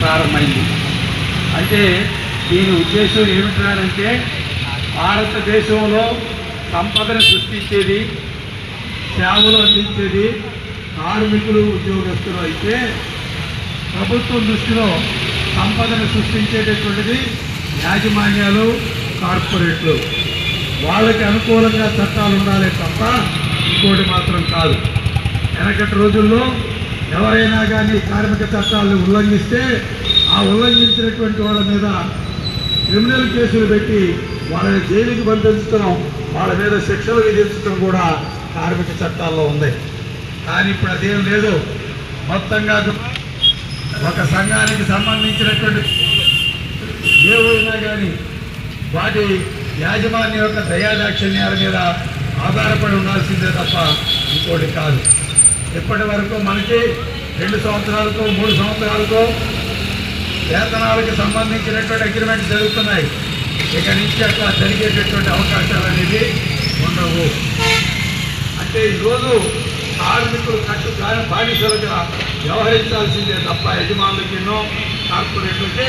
ప్రారంభమైంది. అంటే దీని ఉద్దేశం ఏమిటంటే భారతదేశంలో సంపదను సృష్టించేది సేవలు అందించేది కార్మికులు ఉద్యోగస్తులు అయితే ప్రభుత్వం దృష్టిలో సంపదను సృష్టించేటటువంటిది యాజమాన్యాలు కార్పొరేట్లు. వాళ్ళకి అనుకూలంగా చట్టాలు ఉండాలి తప్ప ఇంకోటి మాత్రం కాదు. వెనకటి రోజుల్లో ఎవరైనా కానీ కార్మిక చట్టాలను ఉల్లంఘిస్తే ఆ ఉల్లంఘించినటువంటి వాళ్ళ మీద క్రిమినల్ కేసులు పెట్టి వాళ్ళని జైలుకి పంపించడం వాళ్ళ మీద శిక్షలు విధించడం కూడా కార్మిక చట్టాల్లో ఉంది. కానీ ఇప్పుడు అదేం లేదు. మొత్తంగా ఒక సంఘానికి సంబంధించినటువంటి ఏవైనా కానీ వాటి యాజమాన్యం యొక్క దయాదాక్షిణ్యాల మీద ఆధారపడి ఉండాల్సిందే తప్ప ఇంకోటి కాదు. ఇప్పటి వరకు మనకి రెండు సంవత్సరాలకో మూడు సంవత్సరాలకో వేతనాలకు సంబంధించినటువంటి అగ్రిమెంట్ జరుగుతున్నాయి. ఇక నుంచి అట్లా జరిగేటటువంటి అవకాశాలు అనేది ఉండవు. అంటే ఈరోజు కార్మికులు కట్టు కానీ బానిసలుగా వ్యవహరించాల్సిందే తప్ప యజమానులకి ఎన్నో కార్పొరేట్లకి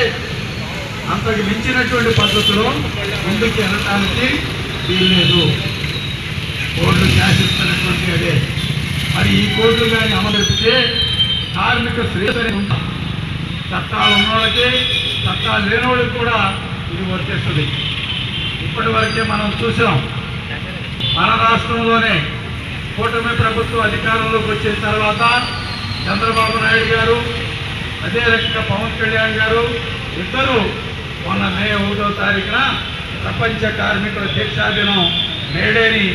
అంతకు మించినటువంటి పద్ధతిలో ముందుకు వెళ్ళటానికి వీల్లేదు. కోడ్లు శాసిస్తున్నటువంటి అదే. మరి ఈ కోడ్లు కానీ అమలుపితే కార్మిక శ్రేయసరి ఉంటాం చట్టాలు ఉన్నోళ్ళకి చట్టాలు లేనివాళ్ళకి కూడా ఇది వర్తిస్తుంది. ఇప్పటి వరకే మనం చూసాం. మన రాష్ట్రంలోనే కూటమి ప్రభుత్వం అధికారంలోకి వచ్చిన తర్వాత చంద్రబాబు నాయుడు గారు అదే రకంగా పవన్ కళ్యాణ్ గారు ఇద్దరు మొన్న మే ఒకటో తారీఖున ప్రపంచ కార్మికుల శిక్షా దినం మేడేని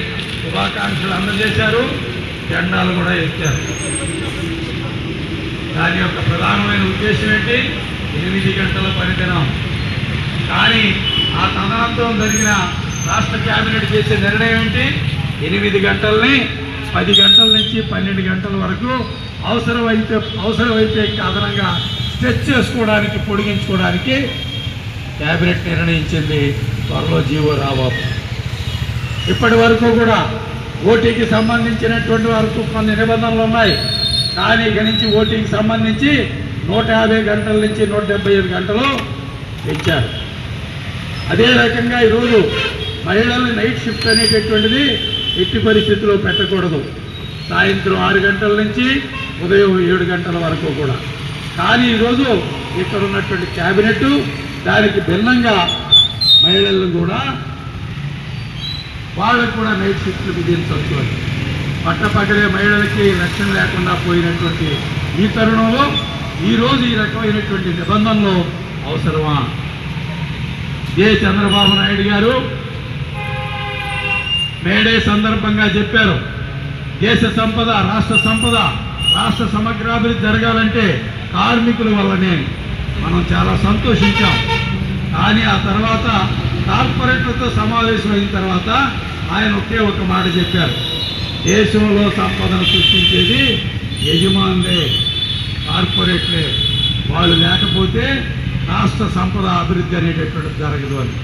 శుభాకాంక్షలు అందజేశారు. జెండాలు కూడా ఎత్తారు. దాని యొక్క ప్రధానమైన ఉద్దేశం ఏంటి? ఎనిమిది గంటల పనిదినం. కానీ ఆ తదనంతరం జరిగిన రాష్ట్ర కేబినెట్ చేసే నిర్ణయం ఏంటి? ఎనిమిది గంటల్ని పది గంటల నుంచి పన్నెండు గంటల వరకు అవసరమైతే అవసరమైతే అదనంగా స్ట్రెచ్ చేసుకోవడానికి పొడిగించుకోవడానికి క్యాబినెట్ నిర్ణయించింది త్వరలో జీవో రాబాబు. ఇప్పటి వరకు కూడా ఓటీకి సంబంధించినటువంటి వరకు కొన్ని నిబంధనలు ఉన్నాయి. కానీ ఇక నుంచి ఓటీకి సంబంధించి నూట యాభై గంటల నుంచి నూట డెబ్బై ఐదు గంటలు పెంచారు అదే రకంగా ఈరోజు మహిళలు నైట్ షిఫ్ట్ అనేటటువంటిది ఎట్టి పరిస్థితిలో పెట్టకూడదు. సాయంత్రం ఆరు గంటల నుంచి ఉదయం ఏడు గంటల వరకు కూడా. కానీ ఈరోజు ఇక్కడ ఉన్నటువంటి క్యాబినెట్ దానికి భిన్నంగా మహిళలను కూడా వాళ్ళకు కూడా నైట్ షిఫ్ట్లు విధించవచ్చు అని. మహిళలకి రక్షణ లేకుండా పోయినటువంటి ఈ తరుణంలో ఈరోజు ఈ రకమైనటువంటి నిబంధనలు అవసరమా? ఏ చంద్రబాబు నాయుడు గారు మేడే సందర్భంగా చెప్పారు. దేశ సంపద రాష్ట్ర సంపద రాష్ట్ర సమగ్రాభివృద్ధి జరగాలంటే కార్మికుల వల్లనే మనం చాలా సంతోషించాం. కానీ ఆ తర్వాత కార్పొరేట్లతో సమావేశం అయిన తర్వాత ఆయన ఒకే ఒక మాట చెప్పారు. దేశంలో సంపదను సృష్టించేది యజమానులే కార్పొరేట్లే. వాళ్ళు లేకపోతే రాష్ట్ర సంపద అభివృద్ధి అనేటటువంటిది జరగదు అని.